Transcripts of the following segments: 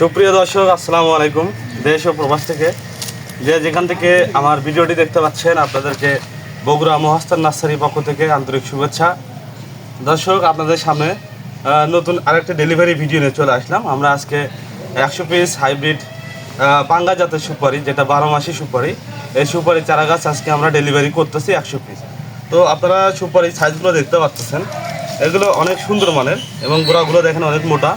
সুপ্রিয় দর্শক, আসসালামু আলাইকুম। দেশ ও প্রবাস থেকে যে যেখান থেকে আমার ভিডিওটি দেখতে পাচ্ছেন, আপনাদেরকে বগুড়া মহাস্তান নার্সারি পক্ষ থেকে আন্তরিক শুভেচ্ছা। দর্শক, আপনাদের সামনে নতুন আরেকটা ডেলিভারি ভিডিও নিয়ে চলে আসলাম। আমরা আজকে একশো পিস হাইব্রিড পাঙ্গা জাতের সুপারি, যেটা বারো মাসি সুপারি, এই সুপারি চারা গাছ আজকে আমরা ডেলিভারি করতেছি একশো পিস তো আপনারা সুপারি সাইজগুলো দেখতে পাচ্ছেন এগুলো অনেক সুন্দর মানের এবং গোড়াগুলো দেখেন অনেক মোটা।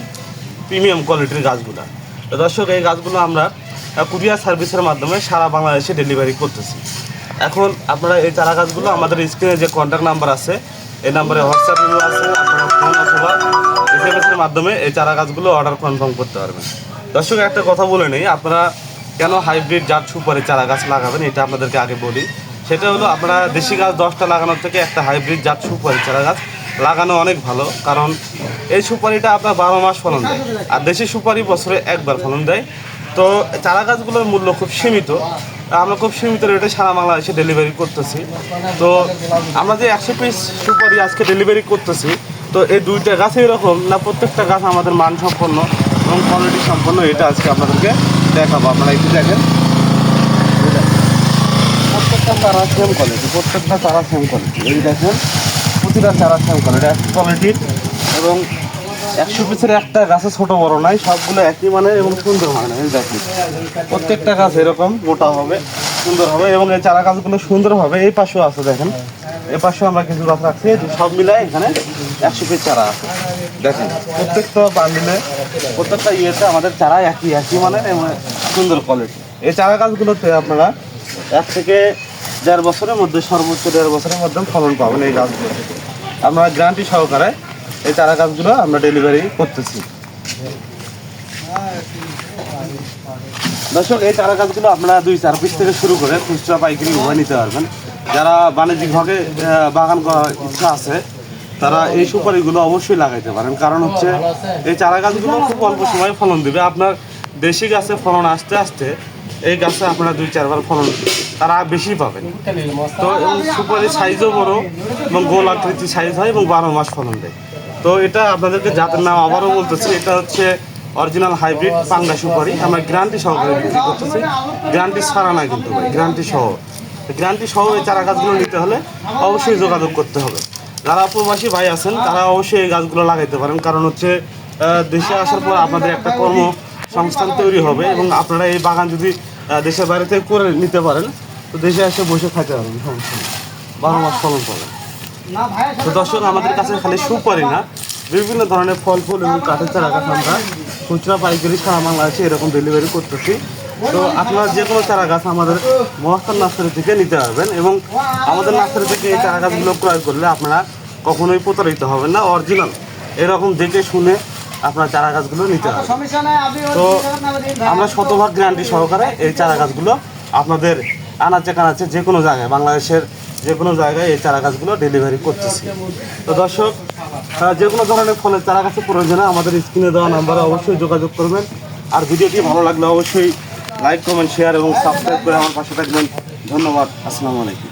প্রিমিয়াম কোয়ালিটির গাছগুলো। তো দর্শক, এই গাছগুলো আমরা কুরিয়ার সার্ভিসের মাধ্যমে সারা বাংলাদেশে ডেলিভারি করতেছি। এখন আপনারা এই চারা গাছগুলো আমাদের স্ক্রিনে যে কন্ট্যাক্ট নাম্বার আছে, এই নাম্বারে হোয়াটসঅ্যাপ নাম্বার আছে, আপনারা ফোন মাধ্যমে এই চারা গাছগুলো অর্ডার কনফার্ম করতে পারবেন। দর্শক, একটা কথা বলে নেই, আপনারা কেন হাইব্রিড জাত সুপারি চারা গাছ লাগাবেন, এটা আপনাদেরকে আগে বলি। সেটা হলো, আপনারা দেশি গাছ দশটা লাগানোর থেকে একটা হাইব্রিড জাত সুপারি চারা গাছ লাগানো অনেক ভালো, কারণ এই সুপারিটা আপনার বারো মাস ফলন দেয়, আর দেশি সুপারি বছরে একবার ফলন দেয়। তো চারা গাছগুলোর মূল্য খুব সীমিত, আমরা খুব সীমিত রেটে সারা বাংলাদেশে ডেলিভারি করতেছি। তো আমরা যে একশো পিস সুপারি আজকে ডেলিভারি করতেছি, তো এই দুইটা গাছ এরকম না, প্রত্যেকটা গাছ আমাদের মান সম্পন্ন এবং কোয়ালিটি সম্পন্ন, এটা আজকে আপনাদেরকে দেখাবো। আপনারা একটু দেখেন। প্রত্যেকটা চারা সেম কোয়ালিটি প্রত্যেকটা চারা সেম কোয়ালিটি এই দেখেন। প্রতিটা চারা সেম কোয়ালিটি এক কোয়ালিটির এবং একশো পিসের একটা গাছে ছোট বড় নাই, সবগুলো একই মানে এবং সুন্দর মানে দেখেন। প্রত্যেকটা গাছ এরকম, মোটা হবে, সুন্দর হবে, এবং এই চারা গাছগুলো সুন্দর হবে, এই পাশেও আছে, দেখেন। এই পাশেও আমরা কিছু গাছ রাখছি সব মিলাই এখানে একশো পিস চারা আছে, দেখেন। প্রত্যেকটা বান্ডিলে, প্রত্যেকটা ইয়েতে আমাদের চারা একই একই মানে সুন্দর কোয়ালিটি এই চারা গাছগুলোতে আপনারা এক থেকে দেড় বছরের মধ্যে সর্বোচ্চ দেড় বছরের মধ্যে ফলন পাবেন এই গাছগুলো। আমরা গ্যারান্টি সহকারে এই চারা গাছগুলো আমরা ডেলিভারি করতেছি। দর্শক, এই চারা গাছগুলো আপনারা দুই চার পিস থেকে শুরু করে খুচরা, পাইকারি উভয় নিতে পারবেন। যারা বাণিজ্যিকভাবে বাগান করার ইচ্ছা আছে, তারা এই সুপারিগুলো অবশ্যই লাগাইতে পারেন। কারণ হচ্ছে, এই চারা গাছগুলো খুব অল্প সময় ফলন দেবে। আপনার দেশি গাছে ফলন আসতে আসতে এই গাছে আপনারা দুই, চারবার ফলন তারা বেশি পাবেন। তো এবং সুপারির সাইজও বড় এবং গোল আকৃতি সাইজ হয় এবং বারো মাস ফলন দেয়। তো এটা আপনাদেরকে জাতের নাম আবারও বলতেছি, এটা হচ্ছে অরিজিনাল হাইব্রিড পাঙ্গা সুপারি। আমরা গ্যারান্টি সহকারে বিক্রি করতেছি। গ্যারান্টি ছাড়া না কিন্তু ভাই গ্যারান্টি সহ। গ্যারান্টি সহ এই চারা গাছগুলো নিতে হলে অবশ্যই যোগাযোগ করতে হবে। যারা প্রবাসী ভাই আছেন, তারা অবশ্যই এই গাছগুলো লাগাইতে পারেন। কারণ হচ্ছে দেশে আসার পর আপনাদের একটা কর্ম সংস্থান তৈরি হবে এবং আপনারা এই বাগান যদি দেশের বাইরে থেকে করে নিতে পারেন, তো দেশে এসে বসে খাইতে পারবেন বারো মাস ফলন পাবেন। তো দর্শক, আমাদের কাছে খালি সুপারি না, বিভিন্ন ধরনের ফল, ফুল এবং কাঠের চারা গাছ আমরা খুচরা, পাইকারি, সারা বাংলাদেশে এরকম ডেলিভারি করতেছি। তো আপনারা যে কোনো চারা গাছ আমাদের মহাস্থান নার্সারি থেকে নিতে পারবেন এবং আমাদের নার্সারি থেকে এই চারা গাছগুলো ক্রয় করলে আপনারা কখনোই প্রতারিত হবেন না, অরিজিনাল। এরকম দেখে শুনে আপনার চারা গাছগুলো নিতে আপনি তো আমরা শতভাগ গ্যারান্টি সহকারে এই চারা গাছগুলো আপনাদের আনাচে কানাচে যে কোনো জায়গায় বাংলাদেশের যে কোনো জায়গায় এই চারা গাছগুলো ডেলিভারি করতেছি। তো দর্শক যে কোনো ধরনের ফলের চারা গাছের প্রয়োজনে আমাদের স্ক্রিনে দেওয়া নাম্বারে অবশ্যই যোগাযোগ করবেন। আর ভিডিওটি ভালো লাগলে অবশ্যই লাইক কমেন্ট শেয়ার এবং সাবস্ক্রাইব করে আমার পাশে থাকবেন। ধন্যবাদ আসসালামু আলাইকুম।